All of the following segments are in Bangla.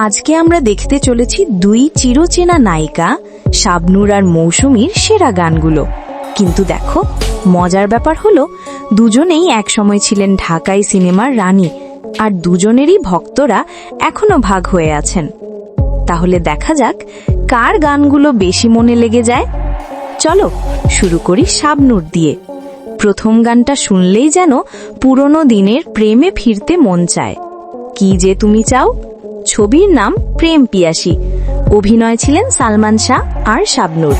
আজকে আমরা দেখতে চলেছি দুই চিরচেনা নায়িকা, শাবনুর আর মৌসুমীর সেরা গানগুলো। কিন্তু দেখো, মজার ব্যাপার হলো, দুজনেই একসময় ছিলেন ঢাকাই সিনেমার রানী আর দুজনেরই ভক্তরা এখনও ভাগ হয়ে আছেন। তাহলে দেখা যাক, কার গানগুলো বেশি মনে লেগে যায়? চলো, শুরু করি শাবনুর দিয়ে। প্রথম গানটা শুনলেই যেন পুরনো দিনের প্রেমে ফিরতে মন চায়। কি যে তুমি চাও? ছবির নাম প্রেম পিয়াসী। অভিনয় ছিলেন সালমান শাহ আর শাবনুর।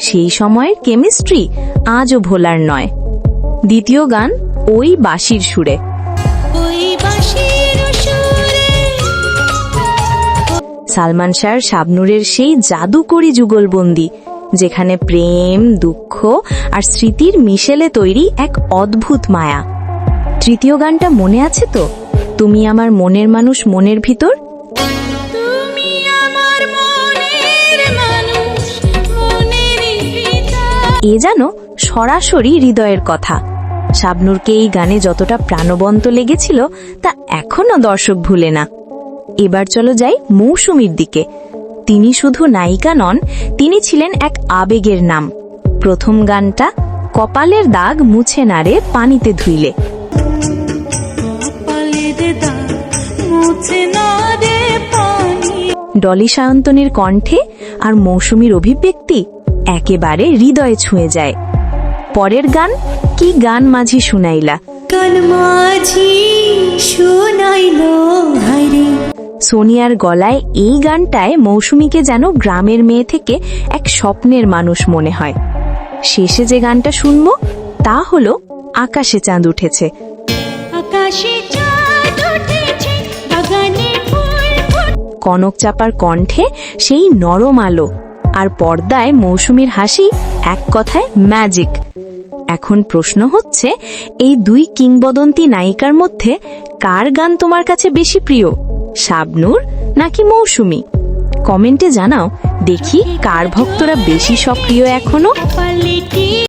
সেই সময়ের কেমিস্ট্রি আজও ভোলার নয়। দ্বিতীয় গান ওই বাঁশির সুরে। ওই বাঁশির সুরে। সালমান শাহর শাবনুরের সেই জাদুকরি যুগলবন্দি। যেখানে প্রেম দুঃখ আর স্মৃতির মিশেলে তৈরি এক অদ্ভুত মায়া। তৃতীয় গানটা মনে আছে তো? তুমি আমার মনের মানুষ মনের ভিতর? তুমি আমার মনের মানুষ মনের ভিতর। এ যেন সরাসরি হৃদয়ের কথা। শাবনুরকে এই গানে যতটা প্রাণবন্ত লেগেছিল তা এখনও দর্শক ভুলে না। এবার চলো যাই মৌসুমীর দিকে। তিনি শুধু নায়িকা নন তিনি ছিলেন এক আবেগের নাম। প্রথম গানটা কপালের দাগ মুছে নারে পানিতে ধুইলে। ডলি সায়ন্তনের কণ্ঠে আর মৌসুমীর অভিব্যক্তি একেবারে হৃদয়ে ছুঁয়ে যায়। পরের গান কি গান মাঝি শুনাইলা? কান মাঝি শোনাইলো হায়রে সোনিয়ার গলায় এই গানটায় মৌসুমীকে যেন গ্রামের মেয়ে থেকে এক স্বপ্নের মানুষ মনে হয়। শেষে যে গানটা শুনব তা হলো আকাশে চাঁদ উঠেছে। আকাশে চাঁদ উঠেছে বাগানে কনক চাপার কণ্ঠে সেই নরম আলো আর পর্দায় মৌসুমীর হাসি এক কথায় ম্যাজিক এখন প্রশ্ন হচ্ছে এই দুই কিংবদন্তি নায়িকার মধ্যে কার গান তোমার কাছে বেশি প্রিয়? শাবনুর নাকি মৌসুমি? কমেন্টে জানাও দেখি কার ভক্তরা বেশি সক্রিয় এখনও?